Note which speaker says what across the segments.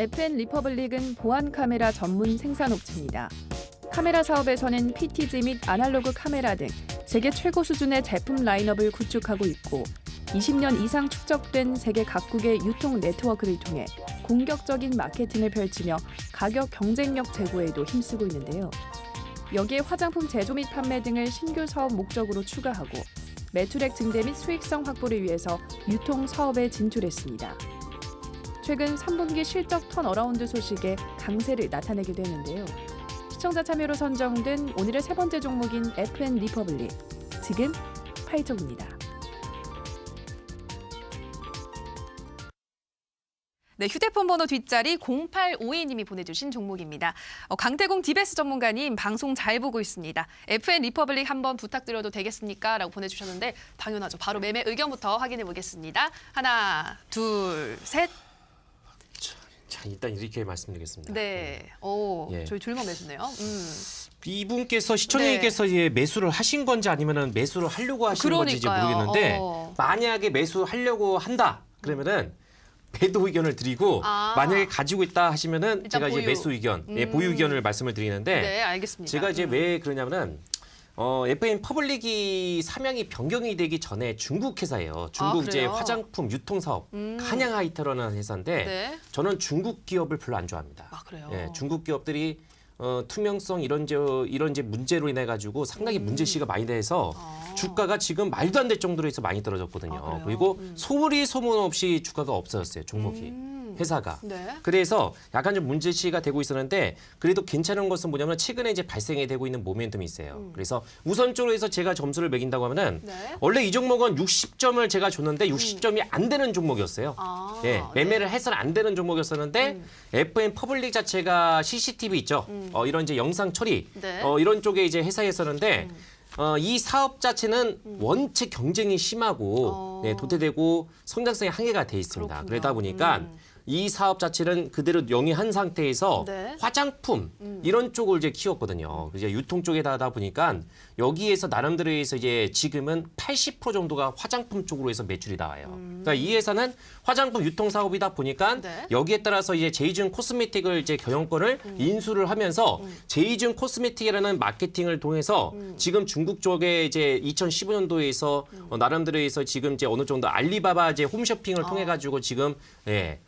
Speaker 1: FN 리퍼블릭은 보안 카메라 전문 생산업체입니다. 카메라 사업에서는 PTZ 및 아날로그 카메라 등 세계 최고 수준의 제품 라인업을 구축하고 있고 20년 이상 축적된 세계 각국의 유통 네트워크를 통해 공격적인 마케팅을 펼치며 가격 경쟁력 제고에도 힘쓰고 있는데요. 여기에 화장품 제조 및 판매 등을 신규 사업 목적으로 추가하고 매출액 증대 및 수익성 확보를 위해서 유통 사업에 진출했습니다. 최근 3분기 실적 턴어라운드 소식에 강세를 나타내게 되는데요. 시청자 참여로 선정된 오늘의 세 번째 종목인 FN 리퍼블릭. 지금 파이톡입니다.
Speaker 2: 네, 휴대폰 번호 뒷자리 0852님이 보내주신 종목입니다. 어, 강태공 디베스 전문가님 방송 잘 보고 있습니다. FN 리퍼블릭 한번 부탁드려도 되겠습니까? 라고 보내주셨는데 당연하죠. 바로 매매 의견부터 확인해 보겠습니다. 하나, 둘, 셋.
Speaker 3: 자, 일단 이렇게 말씀드리겠습니다.
Speaker 2: 네. 오,
Speaker 3: 예.
Speaker 2: 저희 둘만 매수네요. 음.
Speaker 3: 이분께서 시청자님께서 이제 매수를 하신 건지 아니면은 매수를 하려고 하시는 건지
Speaker 2: 그러니까요.
Speaker 3: 모르겠는데
Speaker 2: 어.
Speaker 3: 만약에 매수하려고 한다 그러면은 매도 의견을 드리고
Speaker 2: 아.
Speaker 3: 만약에 가지고 있다 하시면은
Speaker 2: 일단
Speaker 3: 제가 이제
Speaker 2: 보유.
Speaker 3: 매수 의견, 예,
Speaker 2: 음.
Speaker 3: 보유 의견을 말씀을 드리는데
Speaker 2: 네, 알겠습니다.
Speaker 3: 제가 이제
Speaker 2: 음.
Speaker 3: 왜 그러냐면은 어, FN 퍼블릭이 사명이 변경이 되기 전에 중국 회사예요. 중국 이제
Speaker 2: 아, 그래요?
Speaker 3: 화장품 유통 사업
Speaker 2: 음.
Speaker 3: 한양 하이테러라는 회사인데
Speaker 2: 네.
Speaker 3: 저는 중국 기업을 별로 안 좋아합니다.
Speaker 2: 아, 그래요?
Speaker 3: 예, 중국 기업들이 어, 투명성 이런 저 이런 이제 문제로 인해 가지고 상당히
Speaker 2: 음.
Speaker 3: 문제시가 많이 돼서
Speaker 2: 아.
Speaker 3: 주가가 지금 말도 안 될 정도로 해서 많이 떨어졌거든요.
Speaker 2: 아, 그래요?
Speaker 3: 그리고
Speaker 2: 음.
Speaker 3: 소리 소문 없이 주가가 없어졌어요. 종목이
Speaker 2: 음.
Speaker 3: 회사가.
Speaker 2: 네.
Speaker 3: 그래서 약간 좀 문제시가 되고 있었는데 그래도 괜찮은 것은 뭐냐면 최근에 이제 발생이 되고 있는 모멘텀이 있어요.
Speaker 2: 음.
Speaker 3: 그래서 우선적으로 해서 제가 점수를 매긴다고 하면은
Speaker 2: 네.
Speaker 3: 원래 이 종목은 60점을 제가 줬는데 60점이 안 되는 종목이었어요.
Speaker 2: 아,
Speaker 3: 예, 매매를 해서는 안 되는 종목이었었는데
Speaker 2: 음.
Speaker 3: FN 퍼블릭 자체가 CCTV 있죠. 어, 이런 이제 영상 처리
Speaker 2: 네.
Speaker 3: 어, 이런 쪽에 이제 회사였었는데 어, 이 사업 자체는 원체 경쟁이 심하고
Speaker 2: 어.
Speaker 3: 네, 도태되고 성장성이 한계가 돼 있습니다.
Speaker 2: 그렇군요.
Speaker 3: 그러다 보니까
Speaker 2: 음.
Speaker 3: 이 사업 자체는 그대로 영위한 상태에서
Speaker 2: 네.
Speaker 3: 화장품
Speaker 2: 음.
Speaker 3: 이런 쪽을 이제 키웠거든요. 이제 유통 쪽에다 하다 보니까 여기에서 나름대로 해서 이제 지금은 80% 정도가 화장품 쪽으로 해서 매출이 나와요. 그러니까 이 회사는 화장품 유통 사업이다 보니까
Speaker 2: 음. 네.
Speaker 3: 여기에 따라서 이제 제이준 코스메틱을 이제 경영권을
Speaker 2: 음.
Speaker 3: 인수를 하면서 제이준 코스메틱이라는 마케팅을 통해서
Speaker 2: 음.
Speaker 3: 지금 중국 쪽에 이제 2015년도에서 어, 나름대로 해서 지금 이제 어느 정도 알리바바 이제 홈쇼핑을 통해 가지고 지금 예.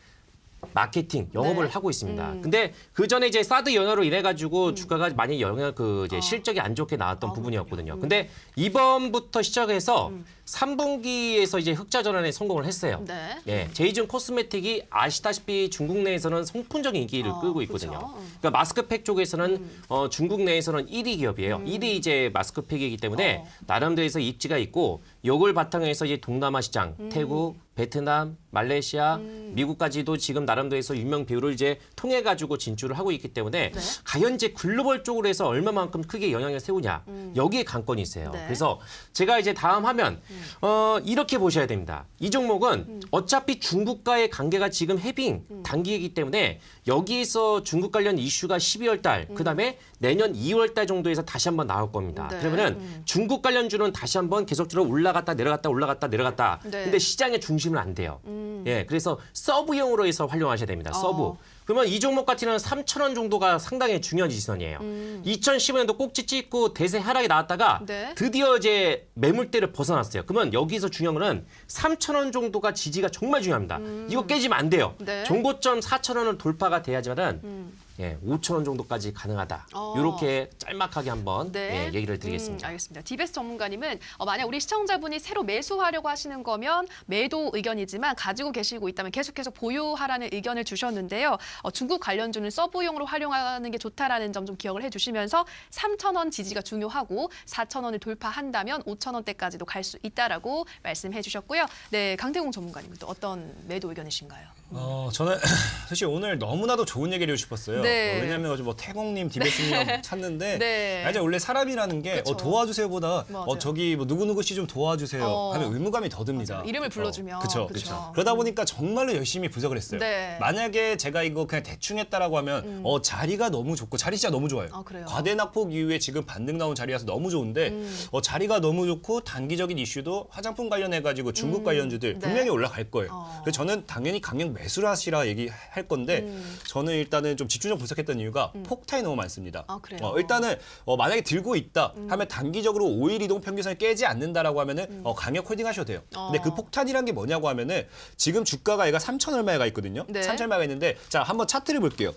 Speaker 3: 마케팅 영업을
Speaker 2: 네.
Speaker 3: 하고 있습니다.
Speaker 2: 음.
Speaker 3: 근데 그 전에 이제 사드 연화로 인해 가지고 주가가 많이 영향 그 이제
Speaker 2: 어.
Speaker 3: 실적이 안 좋게 나왔던
Speaker 2: 아, 부분이었거든요.
Speaker 3: 근데 이번부터 시작해서
Speaker 2: 음.
Speaker 3: 3분기에서 이제 흑자 전환에 성공을 했어요.
Speaker 2: 네.
Speaker 3: 예, 제이준 코스메틱이 아시다시피 중국 내에서는 선풍적인 인기를
Speaker 2: 어,
Speaker 3: 끌고
Speaker 2: 그죠.
Speaker 3: 있거든요.
Speaker 2: 음.
Speaker 3: 그러니까 마스크팩 쪽에서는 어, 중국 내에서는 1위 기업이에요. 1위 이제 마스크팩이기 때문에
Speaker 2: 어.
Speaker 3: 나름대로해서 입지가 있고 요걸 바탕으로 해서 이제 동남아 시장,
Speaker 2: 음.
Speaker 3: 태국, 베트남, 말레이시아, 미국까지도 지금 나름대로 해서 유명 배우를 이제 통해 가지고 진출을 하고 있기 때문에
Speaker 2: 네.
Speaker 3: 과연 이제 글로벌 쪽으로 해서 얼마만큼 크게 영향을 세우냐 여기에 관건이 있어요.
Speaker 2: 네.
Speaker 3: 그래서 제가 이제 다음 화면 어, 이렇게 보셔야 됩니다. 이 종목은
Speaker 2: 음.
Speaker 3: 어차피 중국과의 관계가 지금 해빙 단기이기 때문에 여기에서 중국 관련 이슈가 12월 달, 그다음에 내년 2월 달 정도에서 다시 한번 나올 겁니다.
Speaker 2: 네.
Speaker 3: 그러면은
Speaker 2: 음.
Speaker 3: 중국 관련주는 다시 한번 계속적으로 올라갔다 내려갔다 올라갔다 내려갔다.
Speaker 2: 네.
Speaker 3: 근데 시장의 중심 은 안 돼요.
Speaker 2: 음.
Speaker 3: 예, 그래서 서브형으로 해서 활용하셔야 됩니다.
Speaker 2: 어.
Speaker 3: 서브. 그러면 이 종목 같은 경우는 3,000원 정도가 상당히 중요한 지선이에요. 2015년도 꼭지 찍고 대세 하락이 나왔다가
Speaker 2: 음. 네.
Speaker 3: 드디어 이제 매물대를 벗어났어요. 그러면 여기서 중요한 거는 3,000원 정도가 지지가 정말 중요합니다. 이거 깨지면 안 돼요.
Speaker 2: 음. 네.
Speaker 3: 종고점 4,000원을 돌파가 돼야지만은
Speaker 2: 음.
Speaker 3: 예, 5,000원 정도까지 가능하다.
Speaker 2: 어.
Speaker 3: 이렇게 짤막하게 한번
Speaker 2: 네.
Speaker 3: 예, 얘기를 드리겠습니다.
Speaker 2: 음, 알겠습니다. 디베스 전문가님은 어, 만약 우리 시청자분이 새로 매수하려고 하시는 거면 매도 의견이지만 가지고 계시고 있다면 계속해서 보유하라는 의견을 주셨는데요. 어, 중국 관련주는 서브용으로 활용하는 게 좋다라는 점 좀 기억을 해주시면서 3,000원 지지가 중요하고 4,000원을 돌파한다면 5,000원대까지도 갈 수 있다라고 말씀해주셨고요. 네, 강태공 전문가님은 또 어떤 매도 의견이신가요?
Speaker 4: 어, 저는 사실 오늘 너무나도 좋은 얘기를 해주고 싶었어요.
Speaker 2: 네.
Speaker 4: 어, 왜냐하면 어제 뭐 태공님, 디베스님 찾는데
Speaker 2: 네.
Speaker 4: 아, 이제 원래 사람이라는 게
Speaker 2: 그쵸.
Speaker 4: 어, 도와주세요보다
Speaker 2: 맞아요.
Speaker 4: 어, 저기 뭐 누구누구 씨 좀 도와주세요
Speaker 2: 어.
Speaker 4: 하면 의무감이 더 듭니다.
Speaker 2: 맞아요. 이름을 불러주면.
Speaker 4: 그렇죠. 그러다 보니까 정말로 열심히 분석을 했어요.
Speaker 2: 네.
Speaker 4: 만약에 제가 이거 그냥 대충 했다라고 하면 어 자리가 너무 좋고 자리 진짜 너무 좋아요.
Speaker 2: 음. 아?
Speaker 4: 과대 낙폭 이후에 지금 반등 나온 자리라서 너무 좋은데
Speaker 2: 음.
Speaker 4: 어, 자리가 너무 좋고 단기적인 이슈도 화장품 관련해 가지고 중국 관련주들
Speaker 2: 네.
Speaker 4: 분명히 올라갈 거예요.
Speaker 2: 어.
Speaker 4: 그래서 저는 당연히 강력 매수를 하시라 얘기할 건데
Speaker 2: 음.
Speaker 4: 저는 일단은 좀 집중적 분석했던 이유가 폭탄이 너무 많습니다.
Speaker 2: 아? 음.
Speaker 4: 어, 일단은 어, 만약에 들고 있다 하면 단기적으로 5일 이동 평균선을 깨지 않는다라고 하면은 어, 강력 홀딩 하셔도 돼요. 근데
Speaker 2: 어.
Speaker 4: 그 폭탄이란 게 뭐냐고 하면은 지금 주가가 얘가 3천 얼마가 있거든요.
Speaker 2: 네.
Speaker 4: 3천 얼마가 있는데 자 한번 차트를 볼게요.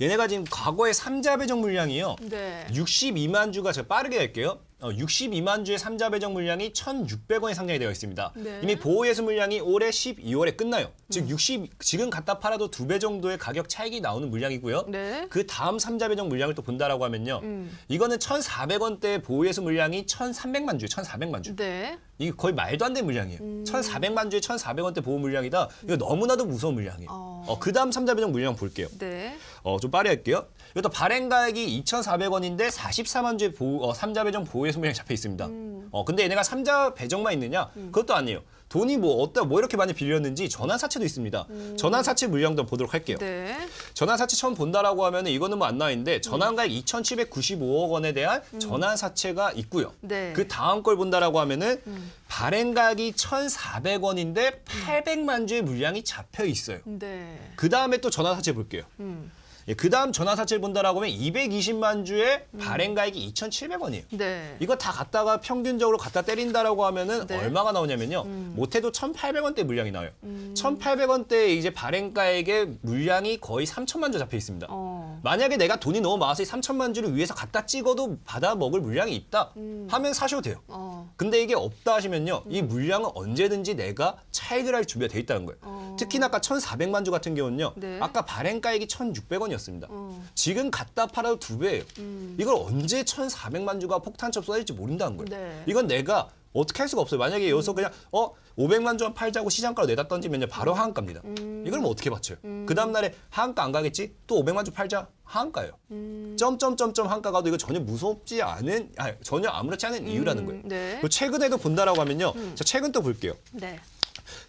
Speaker 4: 얘네가 지금 과거의 삼자 배정 물량이요.
Speaker 2: 네.
Speaker 4: 62만 주가 제가 빠르게 할게요. 어, 62만 주의 삼자 배정 물량이 1,600원에 상장이 되어 있습니다.
Speaker 2: 네.
Speaker 4: 이미 보호예수 물량이 올해 12월에 끝나요. 즉 60, 지금 갖다 팔아도 두 배 정도의 가격 차익이 나오는 물량이고요.
Speaker 2: 네.
Speaker 4: 그 다음 삼자 배정 물량을 또 본다라고 하면요.
Speaker 2: 음.
Speaker 4: 이거는 1,400원대 보호예수 물량이 1,300만 주, 1,400만 주.
Speaker 2: 네.
Speaker 4: 이게 거의 말도 안 되는 물량이에요.
Speaker 2: 음.
Speaker 4: 1,400만 주에 1,400원대 보호 물량이다. 이거 너무나도 무서운 물량이에요.
Speaker 2: 어.
Speaker 4: 어, 그 다음 삼자 배정 물량 볼게요.
Speaker 2: 네.
Speaker 4: 어, 좀 빠르게 할게요. 이것도 발행가액이 2,400원인데 44만 주의 보호, 어, 삼자 배정 보호예수 물량이 잡혀 있습니다.
Speaker 2: 음.
Speaker 4: 어, 근데 얘네가 삼자 배정만 있느냐? 그것도 아니에요. 돈이 뭐 어디다 뭐 이렇게 많이 빌렸는지 전환 사채도 있습니다. 전환 사채 물량도 보도록 할게요.
Speaker 2: 음. 네.
Speaker 4: 전환 사채 처음 본다라고 하면은 이거는 뭐 안 나와 있는데
Speaker 2: 음.
Speaker 4: 전환가액 2,795억 원에 대한 전환 사채가 있고요.
Speaker 2: 네.
Speaker 4: 그 다음 걸 본다라고 하면은 발행가액이 1,400원인데 800만 주의 물량이 잡혀 있어요.
Speaker 2: 네.
Speaker 4: 그 다음에 또 전환 사채 볼게요.
Speaker 2: 음.
Speaker 4: 예, 그 다음 전환 사채를 본다라고 하면 220만 주의 발행가액이 2,700원이에요.
Speaker 2: 네.
Speaker 4: 이거 다 갖다가 평균적으로 갖다 때린다라고 하면은
Speaker 2: 네.
Speaker 4: 얼마가 나오냐면요. 못해도 1,800원대 물량이 나와요. 1,800원대 이제 발행가액의 물량이 거의 3천만 주 잡혀 있습니다.
Speaker 2: 어.
Speaker 4: 만약에 내가 돈이 너무 많아서 이 3천만 주를 위해서 갖다 찍어도 받아 먹을 물량이 있다 하면 사셔도 돼요.
Speaker 2: 어.
Speaker 4: 근데 이게 없다 하시면요. 이 물량은 언제든지 내가 차익을 할 준비가 돼 있다는 거예요.
Speaker 2: 어.
Speaker 4: 특히나 아까 1,400만 주 같은 경우는요.
Speaker 2: 네.
Speaker 4: 아까 발행가액이 1,600원이었 습니다.
Speaker 2: 어.
Speaker 4: 지금 갖다 팔아도 두 배예요.
Speaker 2: 음.
Speaker 4: 이걸 언제 1,400만 주가 폭탄처럼 쏟아질지 모른다는 거예요.
Speaker 2: 네. 음.
Speaker 4: 이건 내가 어떻게 할 수가 없어요. 만약에 여기서 그냥 어 500만 주만 팔자고 시장가로 내다 던지면 바로 하한가입니다.
Speaker 2: 음.
Speaker 4: 이걸 뭐 어떻게 받쳐요? 그 다음 날에 하한가 안 가겠지? 또 500만 주 팔자 하한가예요.
Speaker 2: 음.
Speaker 4: 점점점점 한가 가도 이거 전혀 무섭지 않은 아니, 전혀 아무렇지 않은 이유라는 거예요.
Speaker 2: 네.
Speaker 4: 최근에도 본다라고 하면요. 자 최근 또 볼게요.
Speaker 2: 네.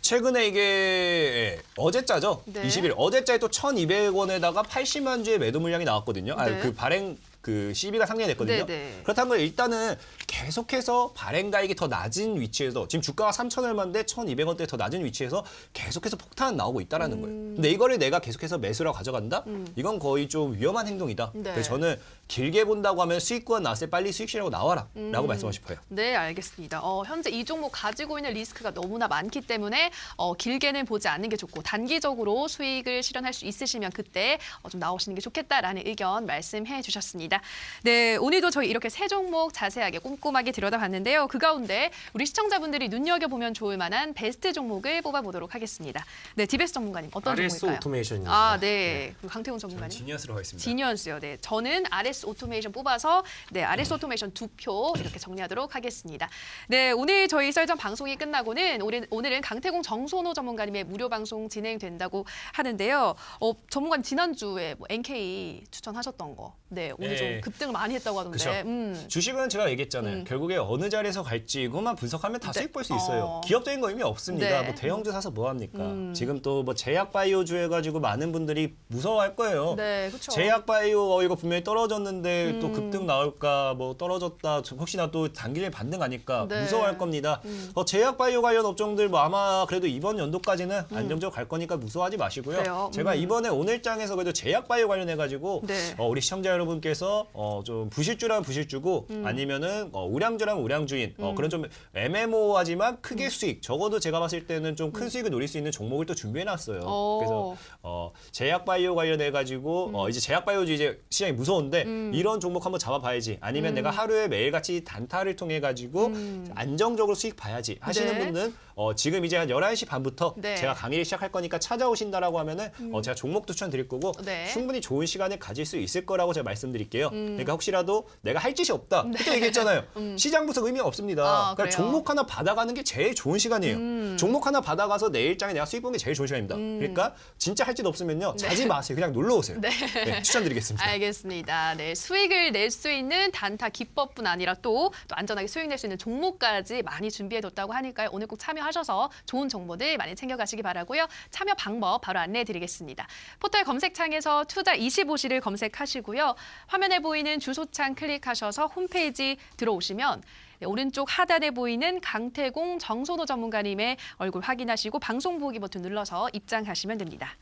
Speaker 4: 최근에 이게 예, 어제자죠.
Speaker 2: 네.
Speaker 4: 20일 어제자에 또 1,200원에다가 80만 주의 매도 물량이 나왔거든요. 아,
Speaker 2: 네.
Speaker 4: 그 발행 그 CB가 상장이 됐거든요.
Speaker 2: 네, 네.
Speaker 4: 그렇다는 건 일단은 계속해서 발행가액이 더 낮은 위치에서 지금 주가가 3천 얼마인데 1,200원대 더 낮은 위치에서 계속해서 폭탄 나오고 있다라는 거예요.
Speaker 2: 음.
Speaker 4: 근데 이거를 내가 계속해서 매수라고 가져간다? 이건 거의 좀 위험한 행동이다.
Speaker 2: 네.
Speaker 4: 그래서 저는 길게 본다고 하면 수익권 나왔을 때 빨리 수익실하고 나와라
Speaker 2: 음.
Speaker 4: 라고 말씀하고 싶어요.
Speaker 2: 네, 알겠습니다. 어, 현재 이 종목 가지고 있는 리스크가 너무나 많기 때문에 어, 길게는 보지 않는 게 좋고 단기적으로 수익을 실현할 수 있으시면 그때 어, 좀 나오시는 게 좋겠다라는 의견 말씀해 주셨습니다. 네, 오늘도 저희 이렇게 세 종목 자세하게 꼼 꼼하게 들여다봤는데요. 그 가운데 우리 시청자분들이 눈여겨보면 좋을 만한 베스트 종목을 뽑아보도록 하겠습니다. 네, 디베스 전문가님 어떤
Speaker 3: RS
Speaker 2: 종목일까요?
Speaker 3: 오토메이션입니다.
Speaker 2: 아, 네. 그리고 강태훈 전문가님.
Speaker 4: 지니어스로 하겠습니다.
Speaker 2: 지니언스요. 네, 저는 RS 오토메이션 뽑아서 네 RS 오토메이션 두 표 이렇게 정리하도록 하겠습니다. 네, 오늘 저희 썰전 방송이 끝나고는 오늘, 오늘은 강태공 정선호 전문가님의 무료 방송 진행된다고 하는데요. 어, 전문가님 지난주에 뭐 NK 추천하셨던 거, 네 오늘
Speaker 4: 네.
Speaker 2: 좀 급등을 많이 했다고 하던데,
Speaker 4: 그쵸.
Speaker 2: 음,
Speaker 4: 주식은 제가 얘기했잖아요.
Speaker 2: 음.
Speaker 4: 결국에 어느 자리에서 갈지 이것만 분석하면 다
Speaker 2: 네.
Speaker 4: 수익 볼 수 있어요.
Speaker 2: 어.
Speaker 4: 기업적인 거 의미 없습니다.
Speaker 2: 네.
Speaker 4: 뭐 대형주 사서 뭐 합니까?
Speaker 2: 음.
Speaker 4: 지금 또 뭐 제약 바이오주 해가지고 많은 분들이 무서워할 거예요.
Speaker 2: 네, 그렇죠.
Speaker 4: 제약 바이오 어, 이거 분명히 떨어졌는데 또
Speaker 2: 음.
Speaker 4: 급등 나올까 뭐 떨어졌다 혹시나 또 단기적인 반등 아닐까
Speaker 2: 네.
Speaker 4: 무서워할 겁니다.
Speaker 2: 음.
Speaker 4: 어, 제약 바이오 관련 업종들 뭐 아마 그래도 이번 연도까지는 안정적으로 갈 거니까 무서워하지 마시고요.
Speaker 2: 음. 그래요.
Speaker 4: 제가
Speaker 2: 음.
Speaker 4: 이번에 오늘장에서 그래도 제약 바이오 관련해 가지고
Speaker 2: 네.
Speaker 4: 어, 우리 시청자 여러분께서 어, 좀 부실주라면 부실주고
Speaker 2: 음.
Speaker 4: 아니면은 어, 우량주라면 우량주인 어, 그런 좀 애매모호하지만 크게 수익 적어도 제가 봤을 때는 좀 큰 수익을 노릴 수 있는 종목을 또 준비해 놨어요.
Speaker 2: 음. 오.
Speaker 4: 그래서 어, 제약 바이오 관련해 가지고 어, 이제 제약 바이오주 이제 시장이 무서운데
Speaker 2: 음.
Speaker 4: 이런 종목 한번 잡아봐야지 아니면 내가 하루에 매일같이 단타를 통해 가지고
Speaker 2: 음.
Speaker 4: 안정적으로 수익 봐야지 하시는
Speaker 2: 네.
Speaker 4: 분들은 어, 지금 이제 한 11시 반부터
Speaker 2: 네.
Speaker 4: 제가 강의를 시작할 거니까 찾아오신다라고 하면은 어, 제가 종목도 추천 드릴 거고
Speaker 2: 네.
Speaker 4: 충분히 좋은 시간을 가질 수 있을 거라고 제가 말씀드릴게요.
Speaker 2: 음.
Speaker 4: 그러니까 혹시라도 내가 할 짓이 없다. 그때 얘기했잖아요. 시장 분석 의미 없습니다.
Speaker 2: 네. 음. 아,
Speaker 4: 그러니까
Speaker 2: 그래요?
Speaker 4: 종목 하나 받아가는 게 제일 좋은 시간이에요.
Speaker 2: 음.
Speaker 4: 종목 하나 받아가서 내일장에 내가 수익 보는 게 제일 좋은 시간입니다. 그러니까 진짜 할 짓 없으면요. 자지 마세요. 그냥 놀러 오세요.
Speaker 2: 네.
Speaker 4: 네, 추천드리겠습니다.
Speaker 2: 알겠습니다. 네, 네, 수익을 낼 수 있는 단타 기법뿐 아니라 또, 또 안전하게 수익 낼 수 있는 종목까지 많이 준비해뒀다고 하니까요. 오늘 꼭 참여하셔서 좋은 정보들 많이 챙겨가시기 바라고요. 참여 방법 바로 안내해드리겠습니다. 포털 검색창에서 투자 25시를 검색하시고요. 화면에 보이는 주소창 클릭하셔서 홈페이지 들어 오시면 네, 오른쪽 하단에 보이는 강태공 정선호 전문가님의 얼굴 확인하시고 방송 보기 버튼 눌러서 입장하시면 됩니다.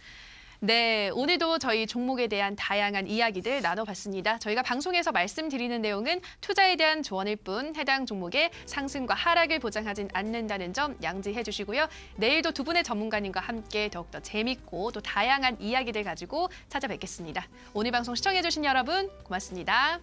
Speaker 2: 네, 오늘도 저희 종목에 대한 다양한 이야기들 나눠봤습니다. 저희가 방송에서 말씀드리는 내용은 투자에 대한 조언일 뿐 해당 종목의 상승과 하락을 보장하진 않는다는 점 양지해 주시고요. 내일도 두 분의 전문가님과 함께 더욱더 재밌고 또 다양한 이야기들 가지고 찾아뵙겠습니다. 오늘 방송 시청해 주신 여러분 고맙습니다.